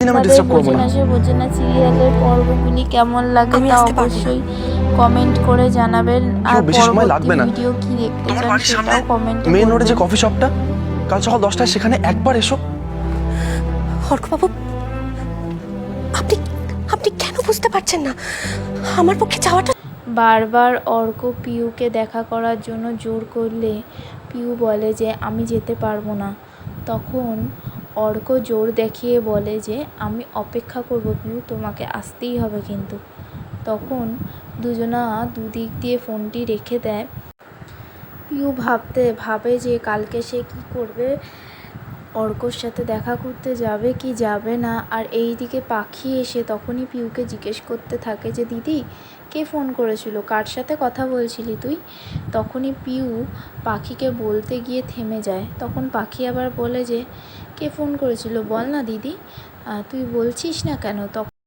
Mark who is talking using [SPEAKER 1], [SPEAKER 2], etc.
[SPEAKER 1] বোঝে
[SPEAKER 2] না।
[SPEAKER 1] সিরিয়ালের পর্বগুলি কেমন লাগে তা। অবশ্যই কমেন্ট করে জানাবেন। আর পরবর্তী ভিডিও কি দেখতে চান সেটাও কমেন্টে
[SPEAKER 2] মেন রোডে যে কফি শপটা কাল সকাল দশটায় সেখানে একবার এসো।
[SPEAKER 3] অর্কবাবু আপনি আপনি কেন বুঝতে পারছেন না? আমার পক্ষে যাওয়াটা
[SPEAKER 1] বারবার অর্ক পিউকে দেখা করার জন্য জোর করলে পিউ বলে যে আমি যেতে পারব না। তখন অর্ক জোর দেখিয়ে বলে যে, আমি অপেক্ষা করব কিন্তু তোমাকে আসতেই হবে কিন্তু। তখন দুজনা দুদিক দিয়ে ফোনটি রেখে দেয়। পিউ ভাবতে, ভাবে যে কালকে সে কি করবে। অর্কর সাথে দেখা করতে যাবে কি যাবে না, আর এই দিকে পাখি এসে তখনই পিউকে জিজ্ঞেস করতে থাকে যে, দিদি, কে ফোন করেছিল? কার সাথে কথা বলছিলি তুই? তখনই পিউ পাখিকে বলতে গিয়ে থেমে যায়। তখন পাখি আবার বলে যে, কে ফোন করেছিল? বল না দিদি। তুই বলছিস না কেন? তখন